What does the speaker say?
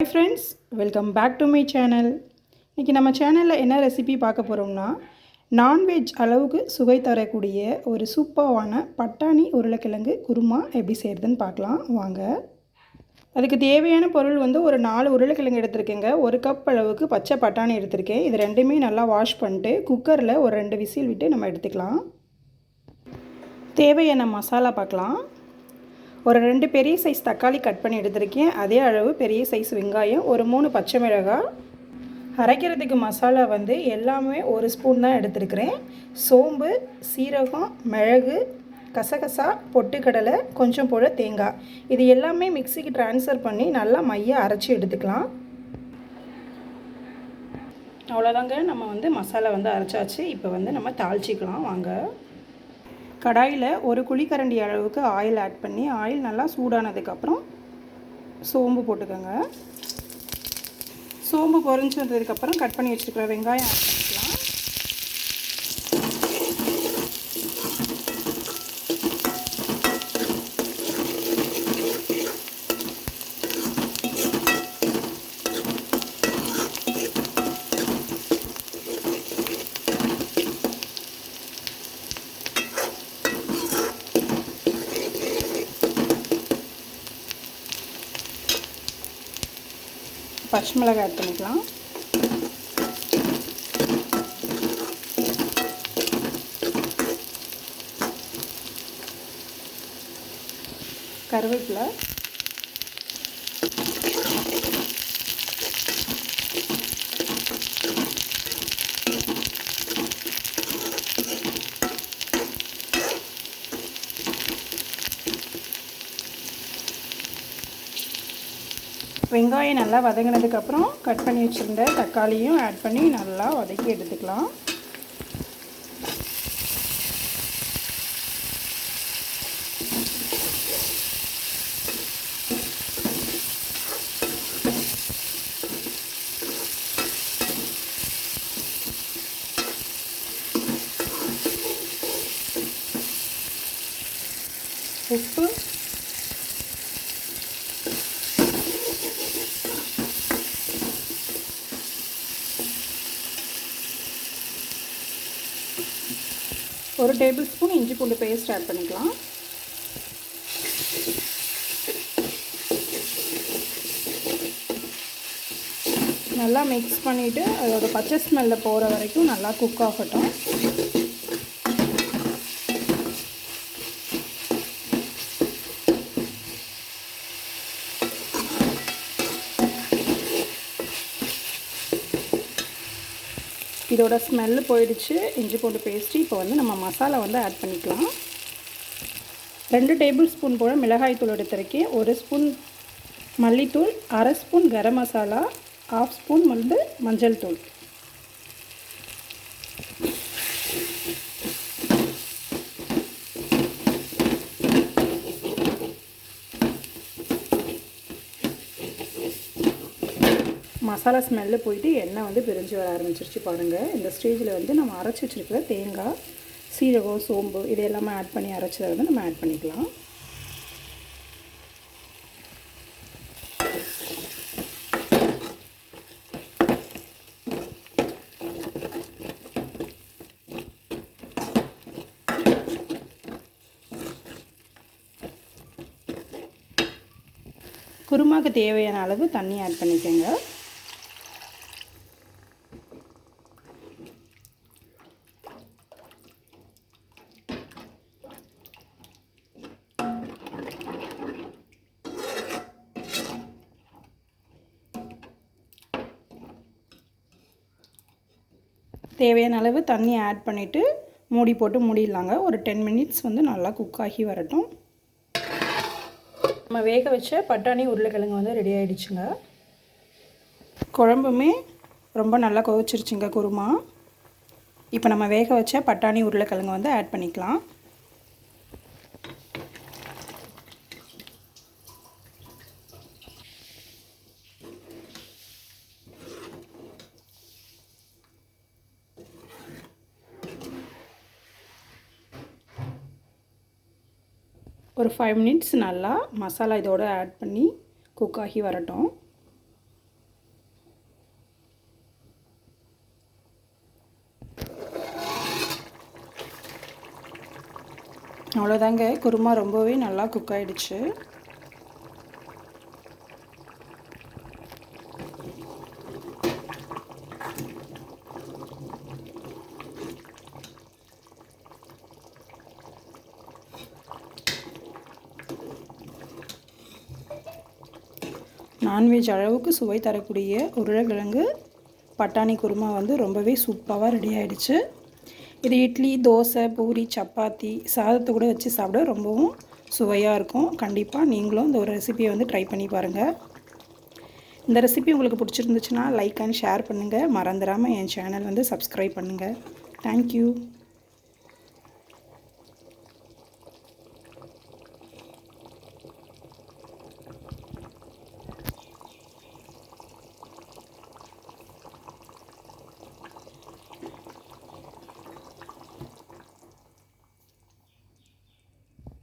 Hi friends welcome back to my channel இன்றைக்கி நம்ம சேனலில் என்ன ரெசிபி பார்க்க போகிறோம்னா நான்வெஜ் அளவுக்கு சுவை தரக்கூடிய ஒரு சூப்பாவான பட்டாணி உருளைக்கிழங்கு குருமா எப்படி செய்கிறதுன்னு பார்க்கலாம். வாங்க. அதுக்கு தேவையான பொருள் வந்து ஒரு நாலு உருளைக்கிழங்கு எடுத்திருக்கேங்க. ஒரு கப் அளவுக்கு பச்சை பட்டாணி எடுத்திருக்கேன். இது ரெண்டுமே நல்லா வாஷ் பண்ணிட்டு குக்கரில் ஒரு ரெண்டு விசில் விட்டு நம்ம எடுத்துக்கலாம். தேவையான மசாலா பார்க்கலாம். ஒரு ரெண்டு பெரிய சைஸ் தக்காளி கட் பண்ணி எடுத்திருக்கேன். அதே அளவு பெரிய சைஸ் வெங்காயம் ஒரு மூணு பச்சை மிளகாய். அரைக்கிறதுக்கு மசாலா வந்து எல்லாமே ஒரு ஸ்பூன் தான் எடுத்துருக்கிறேன். சோம்பு சீரகம் மிளகு கசகசா பொட்டுக்கடலை கொஞ்சம் போல் தேங்காய். இது எல்லாமே மிக்சிக்கு ட்ரான்ஸ்ஃபர் பண்ணி நல்லா மைய அரைச்சி எடுத்துக்கலாம். அவ்வளோதாங்க நம்ம வந்து மசாலா வந்து அரைச்சாச்சு. இப்போ வந்து நம்ம தாளிச்சிக்கலாம். வாங்க. கடாயில் ஒரு குழிக்கரண்டி அளவுக்கு ஆயில் ஆட் பண்ணி ஆயில் நல்லா சூடானதுக்கப்புறம் சோம்பு போட்டுக்கோங்க. சோம்பு பொறிஞ்சு வந்ததுக்கப்புறம் கட் பண்ணி வச்சுருக்கிற வெங்காயம் ஆட் பண்ணிக்கலாம். பச்சை மிளகாய் ஆட் பண்ணிக்கலாம். கருவேப்பிலை. வெங்காயம் நல்லா வதங்கினதுக்கப்புறம் கட் பண்ணி வச்சுருந்த தக்காளியும் ஆட் பண்ணி நல்லா வதக்கி எடுத்துக்கலாம். உப்பு ஒரு டேபிள் ஸ்பூன் இஞ்சி பூண்டு பேஸ்ட் ஆட் பண்ணிக்கலாம். நல்லா மிக்ஸ் பண்ணிவிட்டு அதோட பச்சை ஸ்மெல்லில் போகிற வரைக்கும் நல்லா குக் ஆகட்டும். இதோட ஸ்மெல்லு போயிடுச்சு. இஞ்சி பூண்டு பேஸ்ட்டு இப்போ வந்து நம்ம மசாலா வந்து ஆட் பண்ணிக்கலாம். ரெண்டு டேபிள் ஸ்பூன் போல் மிளகாய்த்தூள் எடுத்திருக்கேன். ஒரு ஸ்பூன் மல்லித்தூள் அரை spoon garam masala half spoon வந்து மஞ்சள் தூள். மசாலா ஸ்மெல்லு போயிட்டு எண்ணெய் வந்து பிரிஞ்சு வர ஆரம்பிச்சிருச்சு பாருங்கள் இந்த ஸ்டேஜில் வந்து நம்ம அரைச்சி வச்சுருக்கிற தேங்காய் சீரகம் சோம்பு இது எல்லாமே ஆட் பண்ணி அரைச்சதை வந்து நம்ம ஆட் பண்ணிக்கலாம். குருமாவுக்கு தேவையான அளவு தண்ணி ஆட் பண்ணிக்கோங்க. தேவையான அளவு தண்ணி ஆட் பண்ணிவிட்டு மூடி போட்டு மூடிடலாங்க. ஒரு டென் மினிட்ஸ் வந்து நல்லா குக் ஆகி வரட்டும். நம்ம வேக வச்ச பட்டாணி உருளைக்கிழங்கு வந்து ரெடி ஆகிடுச்சுங்க குழம்புமே ரொம்ப நல்லா கொதிச்சிருச்சுங்க குருமா. இப்போ நம்ம வேக வச்ச பட்டாணி உருளைக்கிழங்கு வந்து ஆட் பண்ணிக்கலாம். ஒரு ஃபைவ் மினிட்ஸ் நல்லா மசாலா இதோடு ஆட் பண்ணி குக் ஆகி வரட்டும். அவ்வளோதாங்க குருமா ரொம்பவே நல்லா குக் ஆகிடுச்சு நான்வெஜ் அளவுக்கு சுவை தரக்கூடிய உருளைக்கிழங்கு. பட்டாணி குருமா வந்து ரொம்பவே சூப்பராக ரெடி ஆகிடுச்சு இது இட்லி தோசை பூரி சப்பாத்தி சாதத்தை கூட வச்சு சாப்பிட ரொம்பவும் சுவையாக இருக்கும். கண்டிப்பாக நீங்களும் இந்த ஒரு ரெசிபியை வந்து ட்ரை பண்ணி பாருங்கள் இந்த ரெசிபி உங்களுக்கு பிடிச்சிருந்துச்சுன்னா லைக் அண்ட் ஷேர் பண்ணுங்கள் மறந்துடாமல் என் சேனல் வந்து சப்ஸ்கிரைப் பண்ணுங்கள் தேங்க்யூ